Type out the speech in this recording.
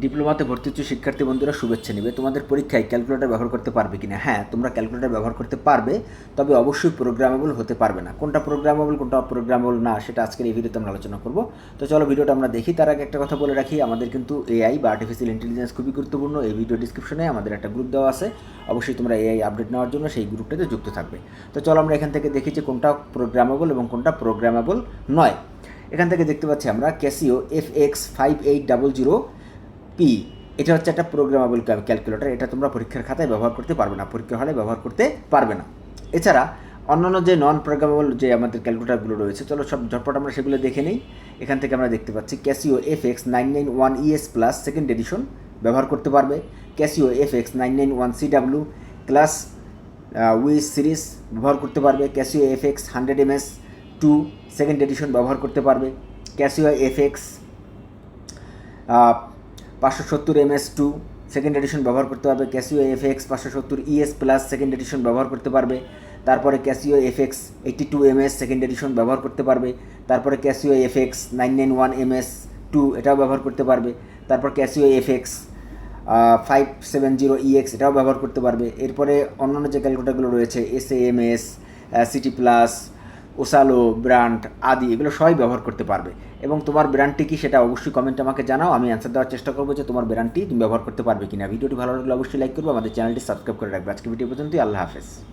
ডিপ্লোমাতে ভর্তি হচ্ছে শিক্ষার্থী বন্ধুরা, শুভেচ্ছা নেবে। তোমাদের পরীক্ষায় ক্যালকুলেটর ব্যবহার করতে পারবে কিনা? হ্যাঁ তোমরা ক্যালকুলেটর ব্যবহার করতে পারবে, তবে অবশ্যই প্রোগ্রামেবল হতে পারবে না। কোনটা প্রোগ্রামেবল কোনটা প্রোগ্রামেবল না, সেটা আজকের এই ভিডিওতে আমরা আলোচনা করব। তো চলো ভিডিওটা আমরা দেখি। তার আগে একটা কথা বলে রাখি, আমাদের কিন্তু এআই বা আর্টিফিশিয়াল ইন্টেলিজেন্স খুবই গুরুত্বপূর্ণ। এই ভিডিও ডিসক্রিপশনে আমাদের একটা গ্রুপ দেওয়া আছে। অবশ্যই তোমরা এআই আপডেট নেওয়ার জন্য সেই গ্রুপটাতে যুক্ত থাকবে। তো চলো আমরা এখান থেকে দেখি যে কোনটা প্রোগ্রামেবল এবং কোনটা প্রোগ্রামেবল নয়। এখান থেকে দেখতে পাচ্ছি আমরা Casio F X five eight double zero P এটা হচ্ছে একটা প্রোগ্রামেবল ক্যালকুলেটর এটা তোমরা পরীক্ষার খাতায় ব্যবহার করতে পারবে না, পরীক্ষা হলে ব্যবহার করতে পারবে না। এছাড়া, অন্যান্য যে নন প্রোগ্রামেবল যে আমাদের ক্যালকুলেটারগুলো রয়েছে, চলো সব ঝটপট আমরা সেগুলো দেখে নিই। এখান থেকে আমরা দেখতে পাচ্ছি Casio F X nine nine one ES plus second edition ব্যবহার করতে পারবে। Casio F X nine nine one C W classwiz series ব্যবহার করতে পারবে। Casio F X hundred M S two second edition ব্যবহার করতে পারবে। ক্যাসিও এফ এক্স পাঁচশো সত্তর M S two second edition ব্যবহার করতে পারবে। ক্যাসিও এফ এক্স পাঁচশো সত্তর ইএস প্লাস সেকেন্ড এডিশন ব্যবহার করতে পারবে। তারপরে Casio F X eighty two M S second edition ব্যবহার করতে পারবে। তারপরে Casio F X nine nine one M S two এটাও ব্যবহার করতে পারবে। তারপর Casio F X five seven zero EX এটাও ব্যবহার করতে পারবে। এরপরে অন্যান্য যে ক্যালকুলেটারগুলো রয়েছে S M S CT plus ওসালো brand আদি, এগুলো সবাই ব্যবহার করতে পারবে। এবং তোমার ব্র্যান্ডটি কি সেটা অবশ্যই কমেন্ট আমাকে জানাও, আমি অ্যান্সার দেওয়ার চেষ্টা করব যে তোমার ব্র্যান্ডটি তুমি ব্যবহার করতে পারবে কিনা। ভিডিওটি ভালো লাগলে অবশ্যই লাইক করবে, আমাদের চ্যানেলটি সাবস্ক্রাইব করে রাখবে। আজকে ভিডিও পর্যন্তই, আল্লাহ হাফেজ।